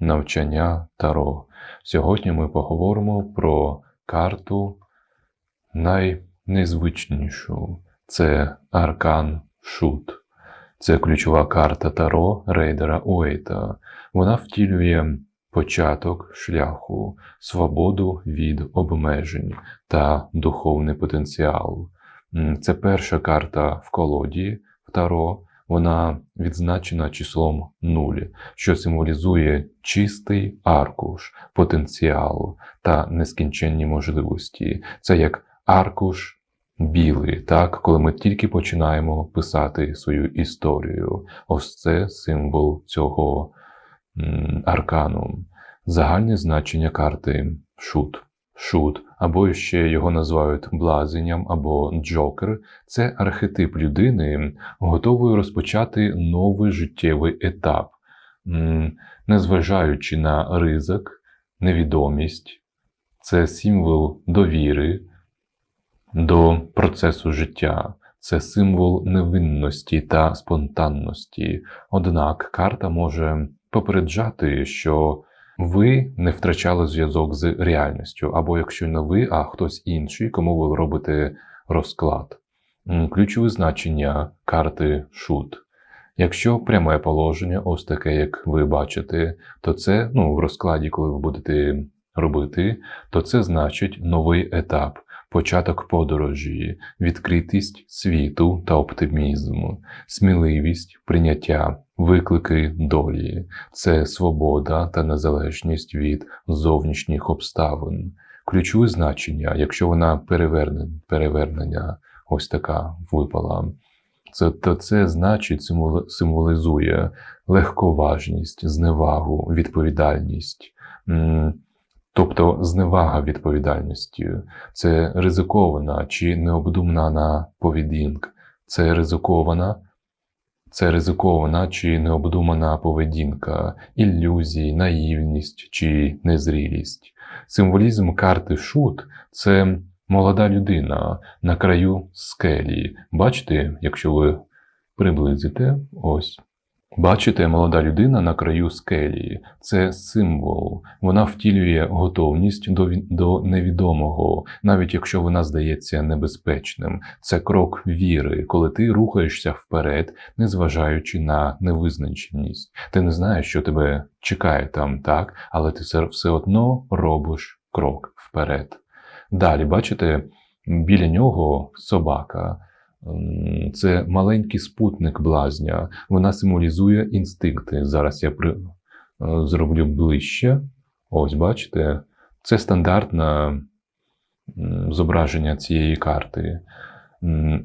навчання Таро. Сьогодні ми поговоримо про карту найнезвичнішу. Це Аркан Шут. Це ключова карта Таро Рейдера Уейта. Вона втілює початок шляху, свободу від обмежень та духовний потенціал. Це перша карта в колоді в Таро. Вона відзначена числом 0, що символізує чистий аркуш, потенціал та нескінченні можливості. Це як аркуш білий, так, коли ми тільки починаємо писати свою історію. Ось це символ цього аркану. Загальне значення карти шут. Шут, або ще його називають блазенням або джокер, це архетип людини, готової розпочати новий життєвий етап, незважаючи на ризик, невідомість, це символ довіри до процесу життя, це символ невинності та спонтанності. Однак карта може попереджати, що ви не втрачали зв'язок з реальністю, або якщо не ви, а хтось інший, кому ви робите розклад. Ключове значення карти шут. Якщо пряме положення, ось таке, як ви бачите, то це ну, в розкладі, коли ви будете робити, то це значить новий етап, початок подорожі, відкритість світу та оптимізм, сміливість, прийняття, виклики долі, це свобода та незалежність від зовнішніх обставин. Ключове значення, якщо вона переверне, перевернення ось така випала, це, то це значить символізує легковажність, зневагу, відповідальність. Тобто зневага відповідальності, це ризикована чи необдумана поведінка, це ризикована, це ризикована чи необдумана поведінка, ілюзії, наївність чи незрілість. Символізм карти шут це молода людина на краю скелі. Бачите, якщо ви приблизите, ось. Бачите, молода людина на краю скелі це символ. Вона втілює готовність до, до невідомого, навіть якщо вона здається небезпечним. Це крок віри, коли ти рухаєшся вперед, незважаючи на невизначеність. Ти не знаєш, що тебе чекає там, так, але ти все одно робиш крок вперед. Далі, бачите, біля нього собака. Це маленький спутник блазня. Вона символізує інстинкти. Зараз я при... е, зроблю ближче. Ось, бачите, це стандартне зображення цієї карти.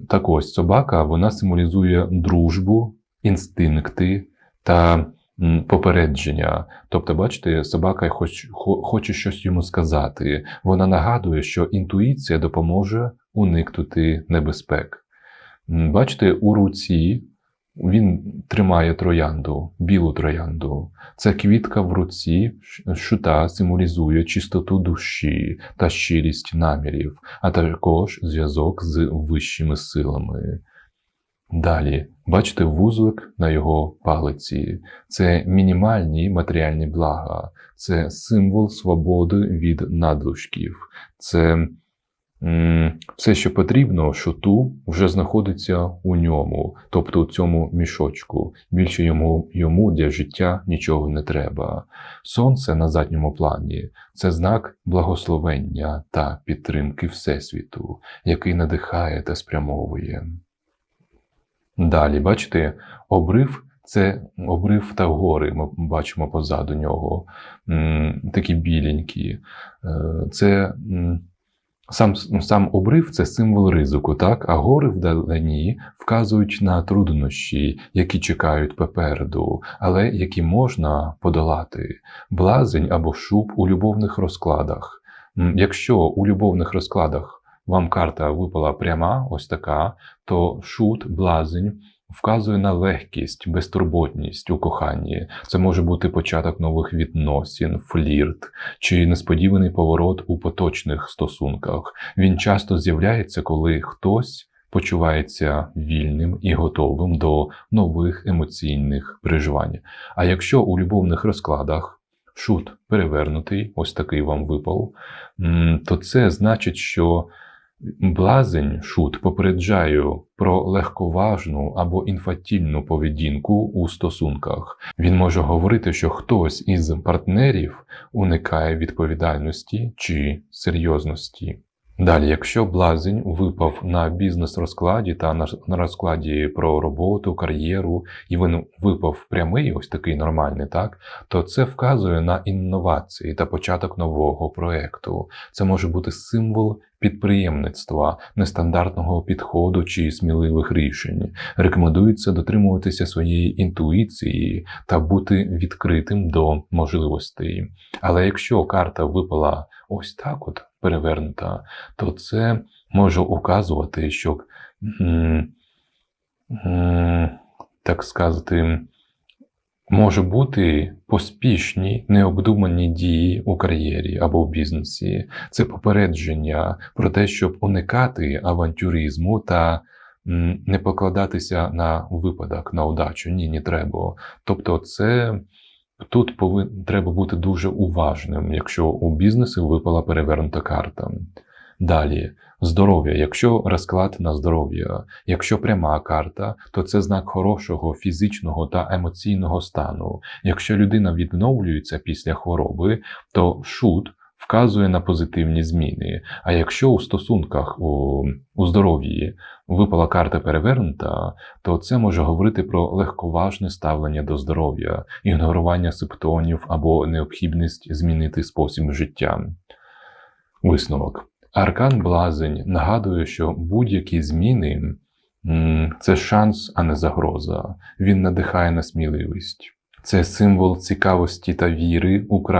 Так ось, собака вона символізує дружбу, інстинкти та попередження. Тобто, бачите, собака хоч, хоче щось йому сказати. Вона нагадує, що інтуїція допоможе уникнути небезпек. Бачите, у руці він тримає троянду, білу троянду. Це квітка в руці шута символізує чистоту душі та щирість намірів, а також зв'язок з вищими силами. Далі, бачите вузлик на його палиці. Це мінімальні матеріальні блага, це символ свободи від надлишків. Це все, що потрібно, шуту, вже знаходиться у ньому, тобто у цьому мішочку. Більше йому, йому для життя нічого не треба. Сонце на задньому плані це знак благословення та підтримки Всесвіту, який надихає та спрямовує. Далі, бачите, обрив це обрив та гори. Ми бачимо позаду нього. Такі біленькі. Е, Це сам, сам обрив це символ ризику, так? а гори вдалині вказують на труднощі, які чекають попереду, але які можна подолати. Блазень або шуб у любовних розкладах. Якщо у любовних розкладах вам карта випала пряма, ось така, то шут, блазень вказує на легкість, безтурботність у коханні. Це може бути початок нових відносин, флірт чи несподіваний поворот у поточних стосунках. Він часто з'являється, коли хтось почувається вільним і готовим до нових емоційних переживань. А якщо у любовних розкладах шут перевернутий, ось такий вам випав, то це значить, що блазень шут попереджає про легковажну або інфатільну поведінку у стосунках. Він може говорити, що хтось із партнерів уникає відповідальності чи серйозності. Далі, якщо блазень випав на бізнес-розкладі та на розкладі про роботу, кар'єру, і він випав прямий, ось такий нормальний, так, то це вказує на інновації та початок нового проекту. Це може бути символ підприємництва, нестандартного підходу чи сміливих рішень. Рекомендується дотримуватися своєї інтуїції та бути відкритим до можливостей. Але якщо карта випала ось так, от перевернута, то це може указувати, що, так сказати, може бути поспішні, необдумані дії у кар'єрі або в бізнесі. Це попередження про те, щоб уникати авантюризму та не покладатися на випадок, на удачу. Ні, не треба. Тобто, це тут повин, треба бути дуже уважним, якщо у бізнесі випала перевернута карта. Далі, здоров'я. Якщо розклад на здоров'я, якщо пряма карта, то це знак хорошого фізичного та емоційного стану. Якщо людина відновлюється після хвороби, то шут вказує на позитивні зміни. А якщо у стосунках у, у здоров'ї випала карта перевернута, то це може говорити про легковажне ставлення до здоров'я, ігнорування симптомів або необхідність змінити спосіб життя. Висновок. Аркан Блазень нагадує, що будь-які зміни це шанс, а не загроза. Він надихає на сміливість. Це символ цікавості та віри у.